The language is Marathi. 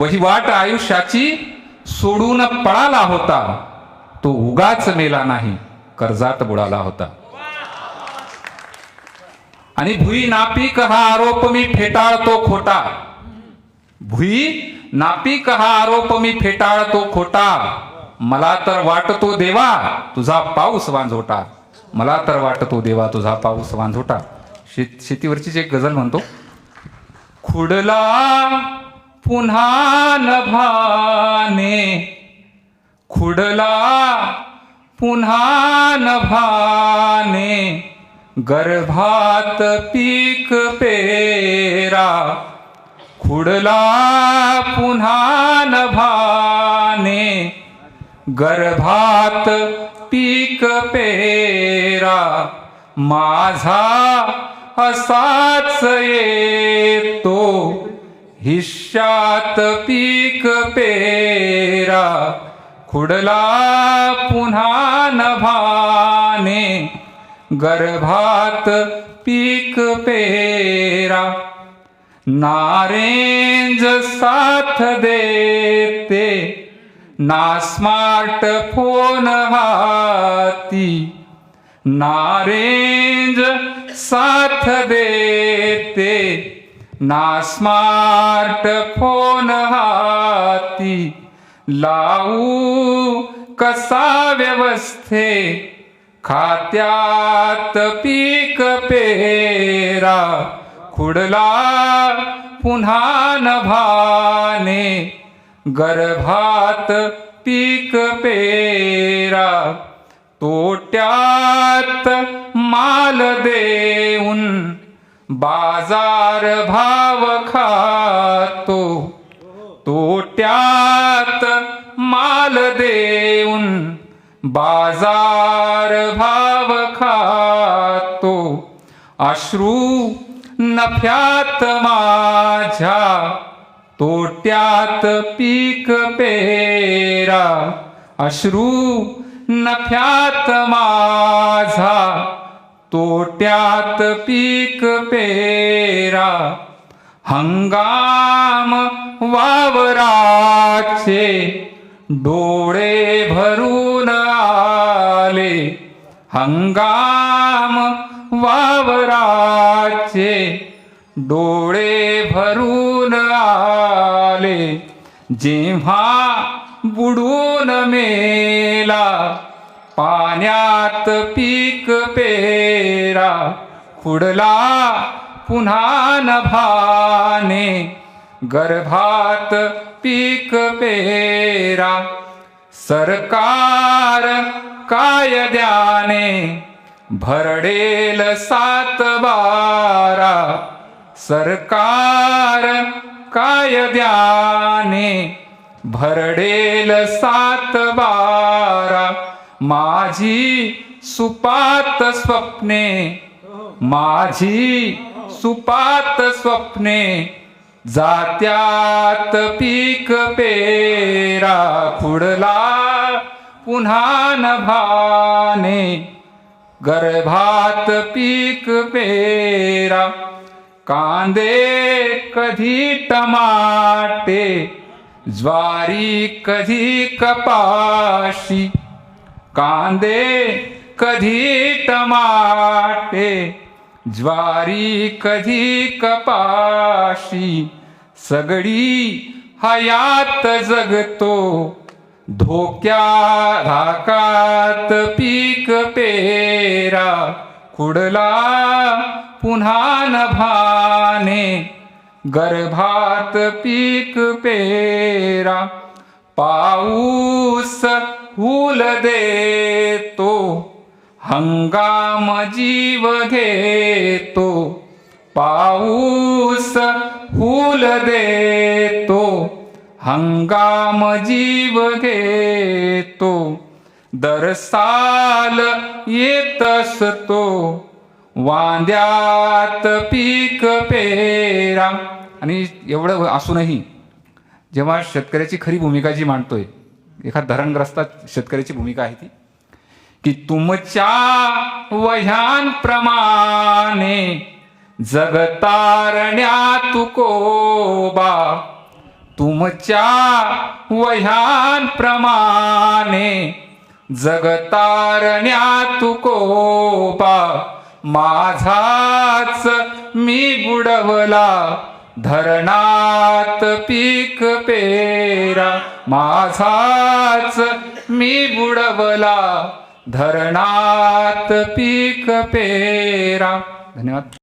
वहिवाट आयुष्याची सोडून पळाला होता. तो उगाच मेला नाही कर्जात बुडाला होता. आणि भुई नापीक हा आरोप मी फेटाळतो खोटा. भुई नापीक हा आरोप मी फेटाळतो खोटा. मला तर वाटतो देवा तुझा पाऊस वांझोटा. मला तर वाटतो देवा तुझा पाऊस वांझोटा. शेत शेतीवरचीच एक गझल म्हणतो. खुडला पुन्हा नभाने खुडला पुन्हा नभाने गर्भात पीक पेरा खुडला पुन्हा नभाने गर्भात पीक पेरा माझा असाच येतो. हिश्यात पीक पेरा खुडला पुन्हा नभाने गर्भात पीक पेरा. नारेंज साथ देते ना स्मार्ट फोन हाती. नारेंज साथ देते ना स्मार्टफोन हाती लावू कसा व्यवस्थे? खात्यात पीक पेरा खुडला पुन्हा नभाने गर्भात पीक पेरा तोट्यात माल देऊन बाजार भाव खातो. तोट्यात माल देऊन बाजार भाव खातो. अश्रू नफ्यात माझ्या तोट्यात पीक पेरा. अश्रू नफ्यात माझा तोट्यात पीक पेरा हंगाम वावराचे डोळे भरून आले हंगाम वावराचे डोळे भरून आले. जेव्हा बुडून मेला पाण्यात पीक पेरा खुडला पुन्हा नभाने गर्भात पीक पेरा. सरकार कायद्याने भरडेल सात बारा. सरकार कायद्याने भरडेल सात बारा. माझी सुपात स्वप्ने माझी सुपात स्वप्ने जात्यात पीक पेरा फुडला पुन्हा नभाने गर्भात पीक पेरा कांदे कधी टमाटे ज्वारी कधी कपाशी कांदे कधी टमाटे ज्वारी कधी कपाशी सगळी हयात जगतो. धोक्या धाकात पीक पेरा खुडला पुन्हा नभाने. गर्भात पीक पेरा पाऊस फूल देतो. हंगाम जीव घेतो पाऊस फूल देतो हंगाम जीव घेतो दरसाल येत असतो वांद्यात पीक पेरा. आणि एवढं असूनही जेव्हा शेतकऱ्याची खरी भूमिका जी मांडतोय एखाद धरणग्रस्तात शेतकऱ्याची भूमिका आहे ती की तुमच्या वह्यांप्रमाणे जगतारण्या तुकोबा तुमच्या वह्यांप्रमाणे जगतारण्या तुकोबा माझाच मी बुडवला धरणात पीक पेरा माझाच मी बुडवला धरणात पीक पेरा. धन्यवाद.